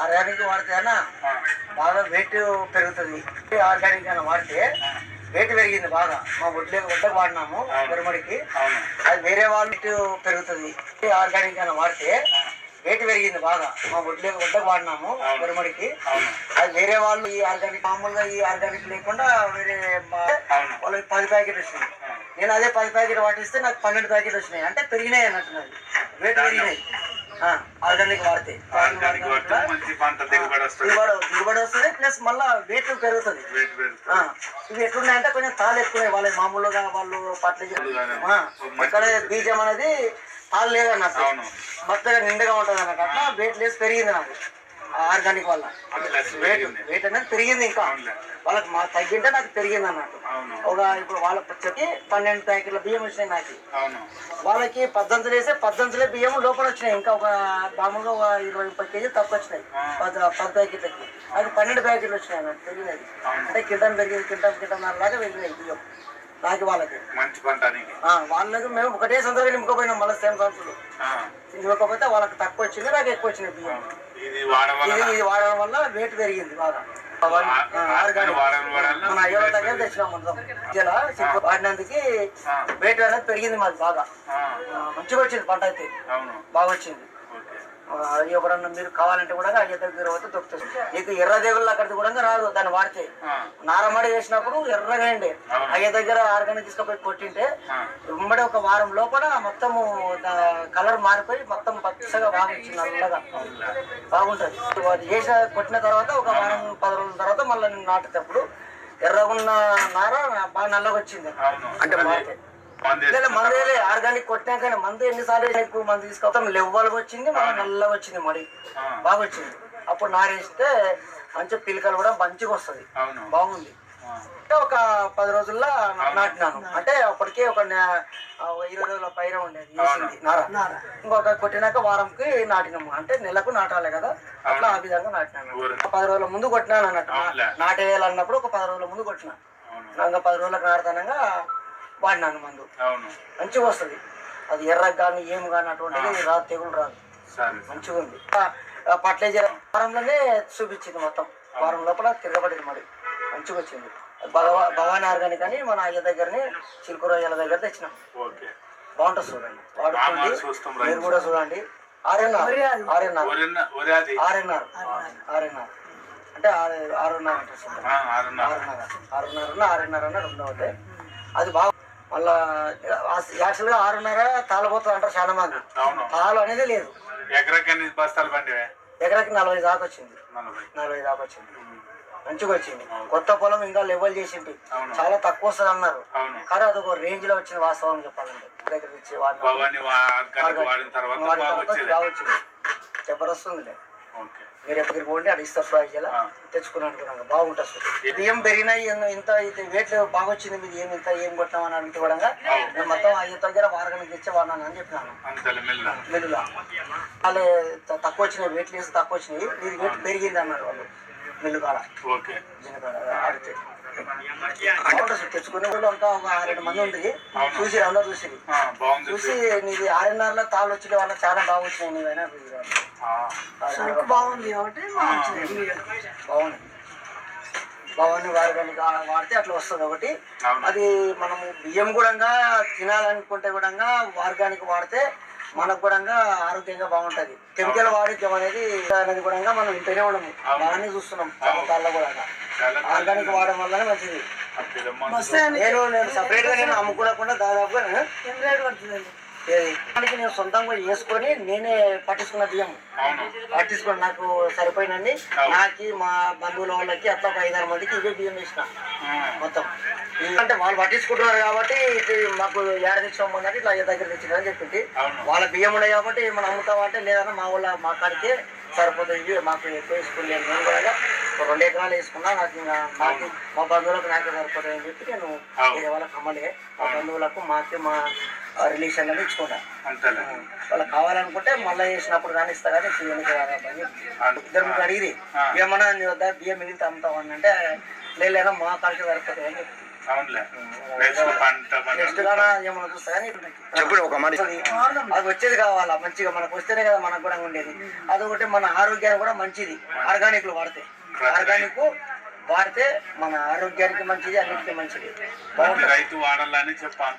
Organic వాడితే అన్న బాగా వెయిట్ పెరుగుతుంది. ఆర్గానిక్ అని వాడితే వెయిట్ పెరిగింది బాగా. మా ఒడ్లే ఒడ్లకు వాడినాము పెరుమడికి అవును. అది వేరే వాళ్ళు వెయిట్ పెరుగుతుంది. ఆర్గానిక్ అని వాడితే వెయిట్ పెరిగింది బాగా. మా ఒడ్లే ఒడ్లకు వాడినాము పెరుమడికి అవును. అది వేరే వాళ్ళు ఈ ఆర్గానిక్ మామూలుగా ఈ ఆర్గానిక్ లేకుండా వేరే వాళ్ళకి పది ప్యాకెట్ వచ్చినాయి. నేను అదే పది ప్యాకెట్ వాటిస్తే నాకు పన్నెండు ప్యాకెట్లు వచ్చినాయి. అంటే పెరిగినాయి అన్నట్టున్నది రేట్ పెరిగినాయి. ఆర్గానిక్ వాడితే. ఆర్గానిక్ వాడితే మంచి పంట దిగుబడి వస్తుంది. దిగుబడి దిగుబడి వస్తుంది ప్లస్ మళ్ళీ వెయిట్ పెరుగుతుంది. ఇవి ఎట్లున్నాయంటే కొంచెం తాళ్ళు ఎక్కువ వాళ్ళ మామూలుగా వాళ్ళు పట్ల ఇక్కడ బీజం అనేది తాళ్ళు లేదన్నట్టు. మొత్తగా నిండుగా ఉంటుంది అన్నట్టు అట్లా వెయిట్ లెస్ పెరిగింది నాకు. ఆర్గానిక్ వల్ల. వెయిట్. వెయిట్ అనేది పెరిగింది ఇంకా. వాళ్ళకి మా తగ్గింటే నాకు పెరిగింది అన్నట్టు. ఒక ఇప్పుడు వాళ్ళ వచ్చేకి పన్నెండు ప్యాకెట్ల బియ్యం వచ్చినాయి నాకు. వాళ్ళకి పద్దెనిమిది వేస్తే పద్దెనిమిది బియ్యం లోపల వచ్చినాయి. ఇంకా ఒక మామూలుగా ఒక ఇరవై ముప్పై కేజీ తక్కువ వచ్చినాయి. పది పది ప్యాకెట్లకి. అది పన్నెండు ప్యాకెట్లు వచ్చినాయి అన్నట్టు పెరిగినది. అంటే కింటం పెరిగింది కింటం కింటం లాగా పెరిగినాయి బియ్యం. నాకు వాళ్ళకి. మంచి ఆ, వాళ్ళకి మేము ఒకటే సందర్భంగా నింపుకోపోయినాం మళ్ళీ సేమ్ సంచులు. ఆ, నింపుకోకపోతే వాళ్ళకి తక్కువ వచ్చింది నాకు ఎక్కువ వచ్చినాయి బియ్యం. ఇది వాడడం వల్ల ఇది ఇది వాడడం వల్ల వెయిట్ పెరిగింది బాగా. మన అయ్యోల దగ్గర తెచ్చినాం మొత్తం. ఇలా వాడినందుకు వెయిట్ అనేది పెరిగింది మాది బాగా. మంచిగా వచ్చింది పంట అయితే. అవును. బాగా వచ్చింది. ఎవరన్నా మీరు కావాలంటే కూడా అయ్య దగ్గర పోతే దొరుకుతుంది నీకు ఎర్ర దేవుళ్ళు అక్కడికి కూడా రాదు దాన్ని వాడితే. నారమడి వేసినప్పుడు ఎర్రగా అండి. అయ్య దగ్గర ఆర్గానిక్ తీసుకుపోయి కొట్టింటే ఉమ్మడి ఒక వారం లోపల మొత్తము కలర్ మారిపోయి మొత్తం పచ్చగా బాగా వచ్చింది నల్లగా. బాగుంటుంది. అది చేసిన కొట్టిన తర్వాత ఒక వారం పది రోజుల తర్వాత మళ్ళీ నాటేటప్పుడు ఎర్రగా ఉన్న నార బాగా నల్లగా వచ్చింది. అంటే మందేలే ఆర్గానిక్ కొట్టినాక మందు ఎన్నిసార్లు ఎక్కువ మందు తీసుకొస్తాం. లెవ్వలుగా వచ్చింది మళ్ళీ నల్లగా వచ్చింది ఆ, బాగా వచ్చింది. అప్పుడు నారేస్తే మంచి పిలకలు కూడా మంచిగా వస్తుంది. అవును. బాగుంది. ఒక పది రోజుల్లో నాటినాను. అంటే అప్పటికే ఒక ఇరవై రోజుల పైన ఉండేది వేసింది నార. ఇంకొక కొట్టినాక వారంకి నాటినాము. అంటే నెలకు నాటాలి కదా. అట్లా ఆ విధంగా నాటినాను. పది రోజుల ముందు కొట్టినాను అన్నట్టు. నాటేయాలన్నప్పుడు ఒక పది రోజుల ముందు కొట్టినా. ఇంకా పది రోజులకు నాటుతానంగా వాడినాను మందు. అవును. మంచిగా వస్తుంది. అది ఎర్రగా కానీ ఏం కానీ అటువంటిది రాదు తెగులు రాదు. మంచిగా ఉంది. పట్లేజర్ వారంలోనే చూపించింది మొత్తం. వారం లోపల తిరగబడింది మరి. మంచిగా వచ్చింది. భగవా భవానీ ఆర్గానిక్ అని మన అయ్య దగ్గరని చిలుకు రొయ్యల దగ్గర తెచ్చినాం. ఓకే. బాగుంటుంది చూడండి. వాడుకోండి మీరు కూడా చూడండి. RNR RNR. ఆర్ఎన్ఆర్. ఆర్ఎన్ఆర్. అంటే ఆరు ఆరున్నర అంటే చూడండి. ఆ, ఆరున్నర ఆరున్నర ఆరున్నర ఉన్న ఆరున్నర అన్న రెండు అవుతాయి అది బాగా మళ్ళా యాక్చువల్గా ఆరున్నర తాళబోతుంది అంటారు చాలా మంది తాళం అనేది లేదు. ఎకరకి బస్తాలు పండివే? ఎకరాకి నలభై దాకా వచ్చింది నలభై దాకా వచ్చింది మంచిగా వచ్చింది కొత్త పొలం ఇంకా లెవెల్ చేసింది చాలా తక్కువ వస్తుంది అన్నారు. కానీ అది ఒక రేంజ్లో వచ్చిన వాస్తవం చెప్పాలంటే దగ్గర నుంచి బాగా వచ్చేది వచ్చింది మీరు ఎక్కడికి పోండి అది ఇస్తారు ఫ్రై చేయాలి. తెచ్చుకుని అనుకున్నాను బాగుంటుంది సార్ బియ్యం పెరిగినాయి ఇంత ఇది వెయిట్ బాగా వచ్చింది మీరు ఏమి ఇంత ఏం కొట్టినామని అడిగితే కూడా నేను మొత్తం అయ్యే దగ్గర వారగానికి తెచ్చి వాడినాను అని చెప్పినాను. మిల్లులో వాళ్ళు తక్కువ వచ్చినాయి వెయిట్ లేసి తక్కువ వచ్చినాయి. ఇది వెయిట్ పెరిగింది అన్నారు వాళ్ళు. కాడ ఓకే. ఆడితే. తెచ్చుకునే వాళ్ళు అంతా ఒక ఆరేడు మంది ఉంది చూసి అందరూ చూసి ఆ, బాగుంది. చూసి నీది ఆరున్నరలో తాళ్ళు వచ్చిన వల్ల చాలా బాగా వచ్చినాయి నీవైనా ఆ, బాగుంది కాబట్టి బాగుంది. బాగుంది. వారి కనుక వాడితే అట్లా వస్తుంది ఒకటి. అది మనము బియ్యం కూడా తినాలనుకుంటే కూడా ఆర్గానిక్ వాడితే మనకు కూడా ఆరోగ్యంగా బాగుంటది. కెమికల్ వాడిద్యం అనేది అనేది కూడా మనం ఇంటనే ఉండము. బాగానే చూస్తున్నాం. చాలా కూడా. ఆర్గానిక్ వాడడం వల్లనే మంచిది. నేను నేను సపరేట్గా నేను అమ్ముకోకుండా దాదాపుగా? దానికి నేను సొంతంగా వేసుకొని నేనే పట్టించుకున్న బియ్యం. పట్టించుకొని నాకు సరిపోయినండి నాకి మా బంధువుల వాళ్ళకి అట్లా ఒక ఐదారు మందికి ఇవే బియ్యం వేసిన. మొత్తం. అంటే వాళ్ళు పట్టించుకుంటున్నారు కాబట్టి ఇది మాకు ఏడ తెచ్చామన్నట్టు ఇట్లా దగ్గర తెచ్చిందని చెప్పింది వాళ్ళ బియ్యం ఉన్నాయి కాబట్టి మనం అమ్ముతామంటే లేదన్నా మా వాళ్ళ మా కాడికే సరిపోతుంది మాకు ఎక్కువ వేసుకున్నాను నేను కూడా ఒక రెండు ఎకరాలు వేసుకున్నా నాకు ఇంకా నాకు మా బంధువులకు నాకే సరిపోతుంది అని చెప్పి నేను వాళ్ళకి అమ్మలే. మా బంధువులకు మాకే మా రిలేషన్ అని ఇచ్చుకుంటా అంతలే. వాళ్ళకి కావాలనుకుంటే మళ్ళీ వేసినప్పుడు కానీ ఇస్తా కానీ రాదని అంత- ఇద్దరు ముగ్గురు అడిగిరి ఆ. ఏమన్నా నీ వద్ద బియ్యం మిగిలితే అమ్ముతావు? అని అంటే లేదా మా కాడికి సరిపోతుంది అని చెప్పండి ఒక మాట. అది వచ్చేది కావాలా? మంచిగా మనకు వస్తేనే కదా మనకు కూడా ఉండేది. అదొకటి మన ఆరోగ్యానికి కూడా మంచిది. ఆర్గానిక్లు వాడితే. ఆర్గానిక్ వాడితే మన ఆరోగ్యానికి మంచిది అన్నిటికీ మంచిది. రైతు వాడాలని చెప్పాలి